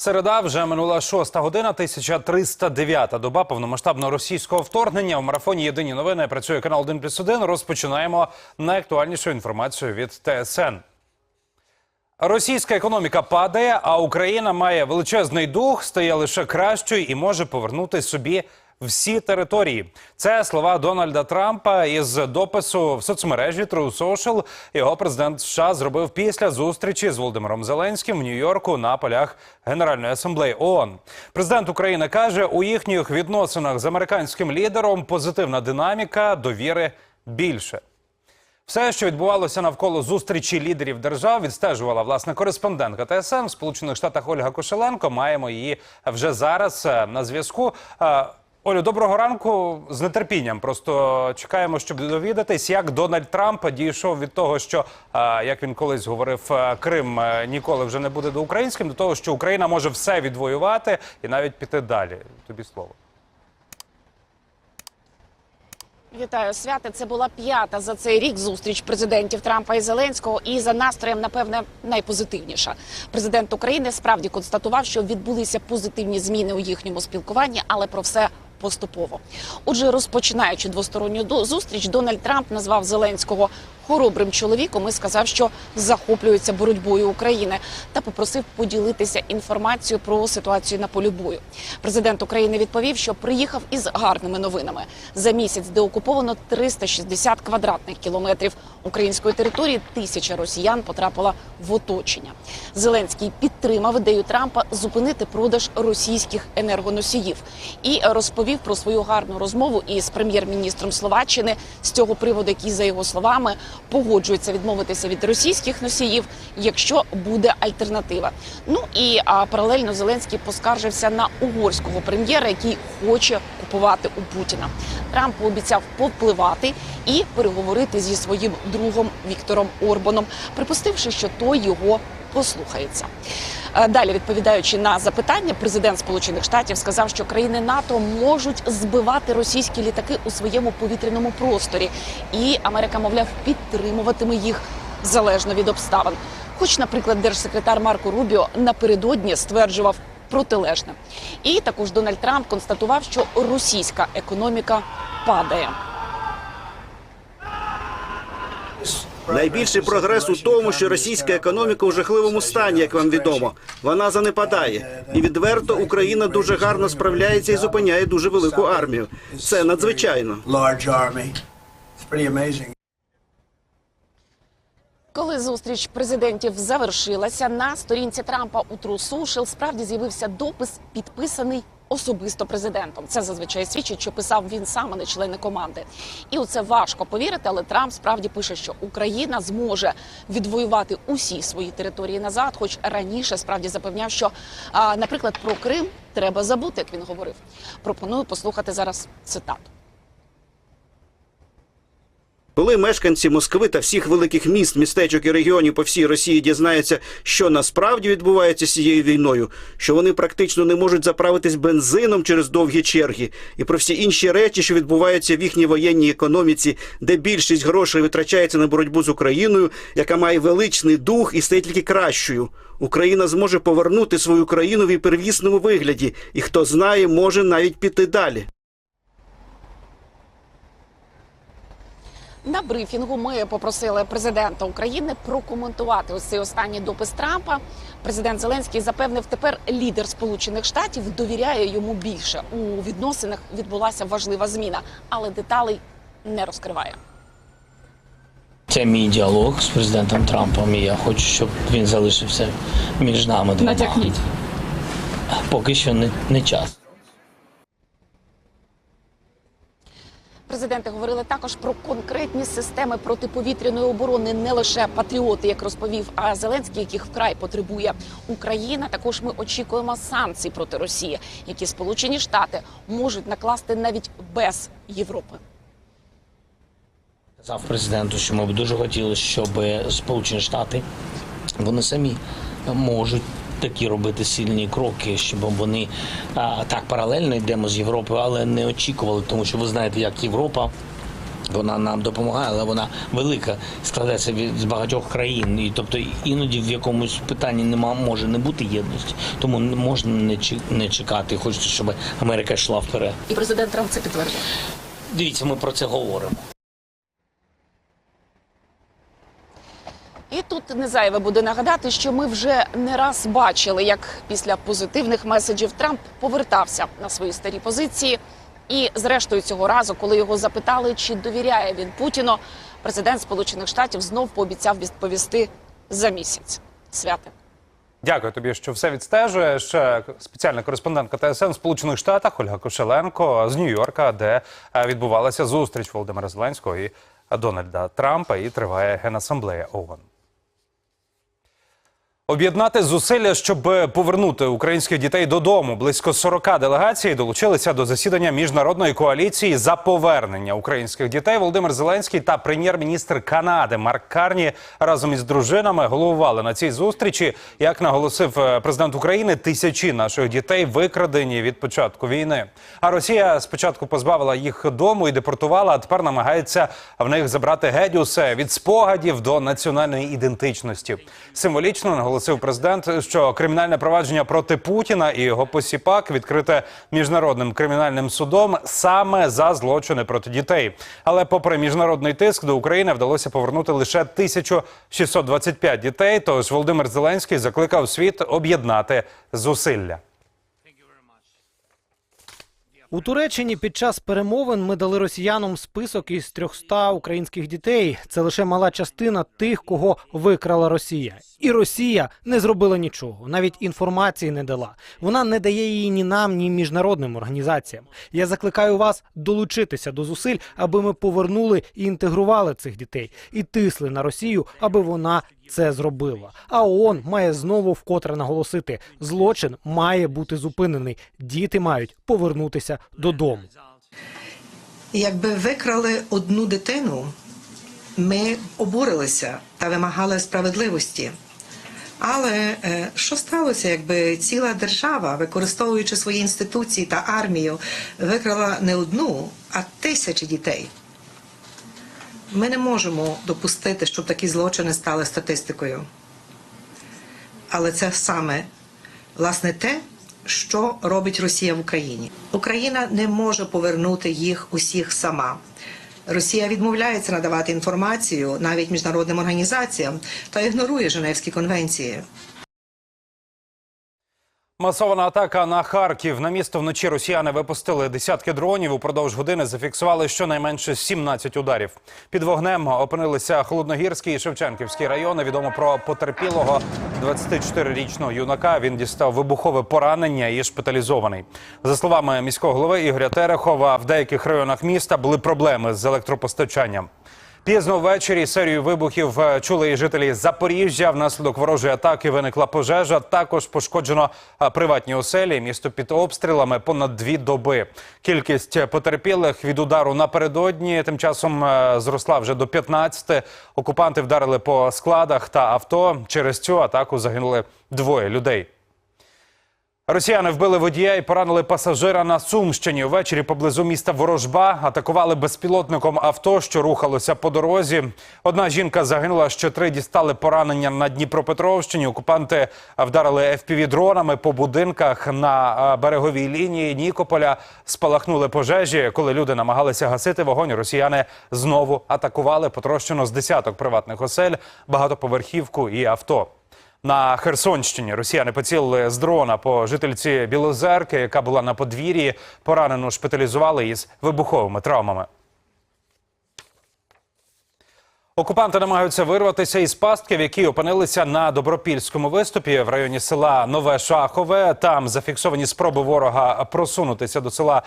Середа вже минула шоста година, 1309 доба повномасштабного російського вторгнення. В марафоні Єдині новини працює канал 1 плюс 1. Розпочинаємо найактуальнішу інформацію від ТСН. Російська економіка падає, а Україна має величезний дух, стає лише кращою і може повернути собі всі території. Це слова Дональда Трампа із допису в соцмережі True Social. Його президент США зробив після зустрічі з Володимиром Зеленським в Нью-Йорку на полях Генеральної асамблеї ООН. Президент України каже, у їхніх відносинах з американським лідером позитивна динаміка, довіри більше. Все, що відбувалося навколо зустрічі лідерів держав, відстежувала власне кореспондентка ТСН в Сполучених Штатах Ольга Кошеленко. Маємо її вже зараз е, на зв'язку. Олю, доброго ранку з нетерпінням. Просто чекаємо, щоб довідатись, як Дональд Трамп дійшов від того, що е, як він колись говорив, е, Крим е, ніколи вже не буде до українським, до того, що Україна може все відвоювати і навіть піти далі. Тобі слово. Вітаю свята. Це була п'ята за цей рік зустріч президентів Трампа і Зеленського. І за настроєм, напевне, найпозитивніша. Президент України справді констатував, що відбулися позитивні зміни у їхньому спілкуванні, але про все. Поступово, отже, розпочинаючи двосторонню зустріч, Дональд Трамп назвав Зеленського хоробрим чоловіком і сказав, що захоплюється боротьбою України, та попросив поділитися інформацією про ситуацію на полі бою. Президент України відповів, що приїхав із гарними новинами. За місяць деокуповано 360 квадратних кілометрів української території. Тисяча росіян потрапила в оточення. Зеленський підтримав ідею Трампа зупинити продаж російських енергоносіїв і розповів про свою гарну розмову із прем'єр-міністром Словаччини з цього приводу, який за його словами погоджується відмовитися від російських носіїв, якщо буде альтернатива. Ну і а, паралельно Зеленський поскаржився на угорського прем'єра, який хоче купувати у Путіна. Трамп пообіцяв повпливати і переговорити зі своїм другом Віктором Орбаном, припустивши, що той його послухається. Е, Далі, відповідаючи на запитання, президент Сполучених Штатів сказав, що країни НАТО можуть збивати російські літаки у своєму повітряному просторі, і Америка, мовляв, підтримуватиме їх залежно від обставин. Хоч, наприклад, держсекретар Марко Рубіо напередодні стверджував протилежне. І також Дональд Трамп констатував, що російська економіка падає. Найбільший прогрес у тому, що російська економіка у жахливому стані, як вам відомо. Вона занепадає. І відверто Україна дуже гарно справляється і зупиняє дуже велику армію. Це надзвичайно. Коли зустріч президентів завершилася, на сторінці Трампа у True Social справді з'явився допис, підписаний особисто президентом. Це зазвичай свідчить, що писав він сам, а не члени команди. І у це важко повірити, але Трамп справді пише, що Україна зможе відвоювати усі свої території назад, хоч раніше справді запевняв, що, наприклад, про Крим треба забути, як він говорив. Пропоную послухати зараз цитату. Коли мешканці Москви та всіх великих міст, містечок і регіонів по всій Росії дізнаються, що насправді відбувається з цією війною, що вони практично не можуть заправитись бензином через довгі черги, і про всі інші речі, що відбуваються в їхній воєнній економіці, де більшість грошей витрачається на боротьбу з Україною, яка має величний дух і стає тільки кращою. Україна зможе повернути свою країну в первісному вигляді, і хто знає, може навіть піти далі. На брифінгу ми попросили президента України прокоментувати ось цей останній допис Трампа. Президент Зеленський запевнив, тепер лідер Сполучених Штатів довіряє йому більше. У відносинах відбулася важлива зміна, але деталей не розкриває. Це мій діалог з президентом Трампом, і я хочу, щоб він залишився між нами двома. Натякніть. Поки що не, не час. Президенти говорили також про конкретні системи протиповітряної оборони, не лише патріоти, як розповів а Зеленський, яких вкрай потребує Україна. Також ми очікуємо санкцій проти Росії, які Сполучені Штати можуть накласти навіть без Європи. Казав президенту, що ми б дуже хотіли, щоб Сполучені Штати вони самі можуть такі робити сильні кроки, щоб вони а, так паралельно йдемо з Європою, але не очікували, тому що ви знаєте, як Європа Вона нам допомагає, але вона велика, складається від з багатьох країн. І тобто іноді в якомусь питанні нема може не бути єдності. Тому не можна не не чекати. Хочеться, щоб Америка йшла вперед. І президент Трамп це підтвердив. Дивіться, ми про це говоримо. І тут не зайве буде нагадати, що ми вже не раз бачили, як після позитивних меседжів Трамп повертався на свої старі позиції. І, зрештою, цього разу, коли його запитали, чи довіряє він Путіну, президент Сполучених Штатів знов пообіцяв відповісти за місяць. Святе. Дякую тобі, що все відстежує. Ще спеціальна кореспондентка ТСН в Сполучених Штатах Ольга Кошеленко з Нью-Йорка, де е, відбувалася зустріч Володимира Зеленського і Дональда Трампа, і триває генасамблея ООН. Об'єднати зусилля, щоб повернути українських дітей додому. Близько 40 делегацій долучилися до засідання міжнародної коаліції за повернення українських дітей. Володимир Зеленський та прем'єр-міністр Канади Марк Карні разом із дружинами головували на цій зустрічі. Як наголосив е, президент України, тисячі наших дітей викрадені від початку війни. А Росія спочатку позбавила їх дому і депортувала, а тепер намагається в них забрати геть усе від спогадів до національної ідентичності. Символічно наголосив президент, що кримінальне провадження проти Путіна і його посіпак відкрите міжнародним кримінальним судом саме за злочини проти дітей. Але, попри міжнародний тиск, до України вдалося повернути лише 1625 дітей. Тож Володимир Зеленський закликав світ об'єднати зусилля. У Туреччині під час перемовин ми дали росіянам список із 300 українських дітей. Це лише мала частина тих, кого викрала Росія. І Росія не зробила нічого, навіть інформації не дала. Вона не дає її ні нам, ні міжнародним організаціям. Я закликаю вас долучитися до зусиль, аби ми повернули і інтегрували цих дітей і тисли на Росію, аби вона це зробила. А ООН має знову вкотре наголосити: злочин має бути зупинений. Діти мають повернутися додому. Якби викрали одну дитину, ми обурилися та вимагали справедливості. Але е, що сталося, якби ціла держава, використовуючи свої інституції та армію, викрала не одну, а тисячі дітей? Ми не можемо допустити, щоб такі злочини стали статистикою. Але це саме власне те, що робить Росія в Україні. Україна не може повернути їх усіх сама. Росія відмовляється надавати інформацію навіть міжнародним організаціям та ігнорує Женевські конвенції. Масована атака на Харків. На місто вночі росіяни випустили десятки дронів. Упродовж години зафіксували щонайменше 17 ударів. Під вогнем опинилися Холодногірський і Шевченківський райони. Відомо про потерпілого 24-річного юнака. Він дістав вибухове поранення і шпиталізований. За словами міського голови Ігоря Терехова, в деяких районах міста були проблеми з електропостачанням. Пізно ввечері серію вибухів е, чули і жителі Запоріжжя. Внаслідок ворожої атаки виникла пожежа. Також пошкоджено е, приватні оселі. Місто під обстрілами понад дві доби. Кількість потерпілих від удару напередодні тим часом е, зросла вже до 15. Окупанти вдарили по складах та авто. Через цю атаку загинули двоє людей. Росіяни вбили водія і поранили пасажира на Сумщині. Ввечері поблизу міста Ворожба атакували безпілотником авто, що рухалося по дорозі. Одна жінка загинула, ще три дістали поранення на Дніпропетровщині. Окупанти вдарили FPV-дронами по будинках на е, береговій лінії Нікополя. Спалахнули пожежі. Коли люди намагалися гасити вогонь, росіяни знову атакували. Потрощено з десяток приватних осель, багатоповерхівку і авто. На Херсонщині росіяни поцілили з дрона по жительці Білозерки, яка була на подвір'ї. Поранену шпиталізували із вибуховими травмами. Окупанти намагаються вирватися із пастки, в якій опинилися на добропільському виступі в районі села Нове Шахове. Там зафіксовані спроби ворога просунутися до села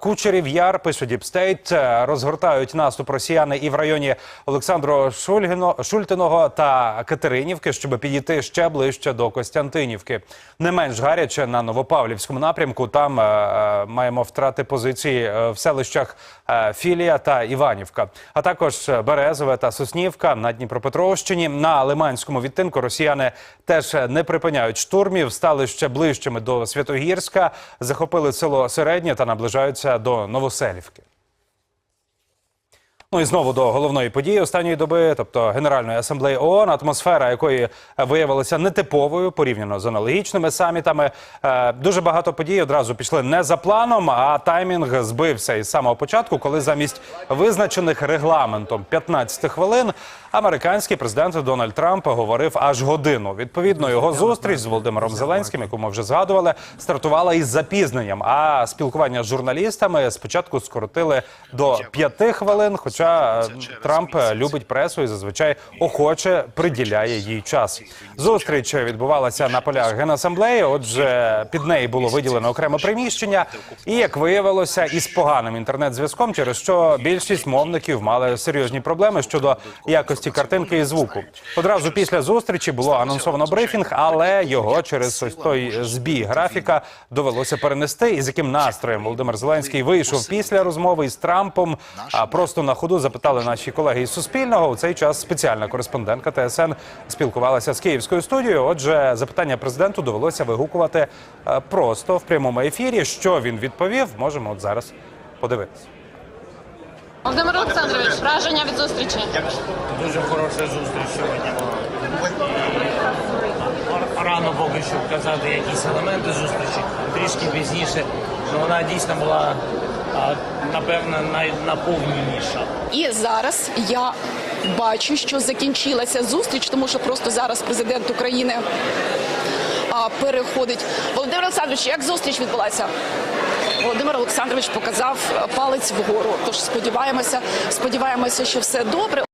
Кучерів Яр. Пише Діпстейт. Розгортають наступ росіяни і в районі Олександро Шульгіно, Шультиного та Катеринівки, щоб підійти ще ближче до Костянтинівки. Не менш гаряче на Новопавлівському напрямку. Там е, е, маємо втрати позиції е, в селищах е, Філія та Іванівка, а також Березове та Соснівка на Дніпропетровщині. На Лиманському відтинку росіяни теж не припиняють штурмів, стали ще ближчими до Святогірська, захопили село Середнє та наближаються до Новоселівки. Ну і знову до головної події останньої доби, тобто Генеральної асамблеї ООН, атмосфера якої виявилася нетиповою порівняно з аналогічними самітами. Е, Дуже багато подій одразу пішли не за планом, а таймінг збився із самого початку, коли замість визначених регламентом 15 хвилин американський президент Дональд Трамп говорив аж годину. Відповідно, його зустріч з Володимиром Зеленським, яку ми вже згадували, стартувала із запізненням. А спілкування з журналістами спочатку скоротили до п'яти хвилин. Хоча е, Трамп любить пресу і зазвичай охоче приділяє їй час. Зустріч відбувалася на полях генасамблеї. Отже, під неї було виділено окреме приміщення. І як виявилося, із поганим інтернет-зв'язком, через що більшість мовників мали серйозні проблеми щодо якості картинки і звуку. Одразу після зустрічі було анонсовано брифінг, але його через ось той збій графіка довелося перенести. І з яким настроєм Володимир Зеленський вийшов після розмови із Трампом. А просто на ходу запитали наші колеги із Суспільного. У цей час спеціальна кореспондентка ТСН спілкувалася з київською студією. Отже, запитання президенту довелося вигукувати е, просто в прямому ефірі. Що він відповів, можемо от зараз подивитися. Володимир Олександрович, враження від зустрічі. Дуже хороша зустріч сьогодні була. І Рано поки що вказати якісь елементи зустрічі, трішки пізніше. Ну, вона дійсно була, напевно, найнаповненіша. І зараз я бачу, що закінчилася зустріч, тому що просто зараз президент України переходить. Володимир Олександрович, як зустріч відбулася? Володимир Олександрович показав е, палець вгору. Тож сподіваємося, сподіваємося, що все добре.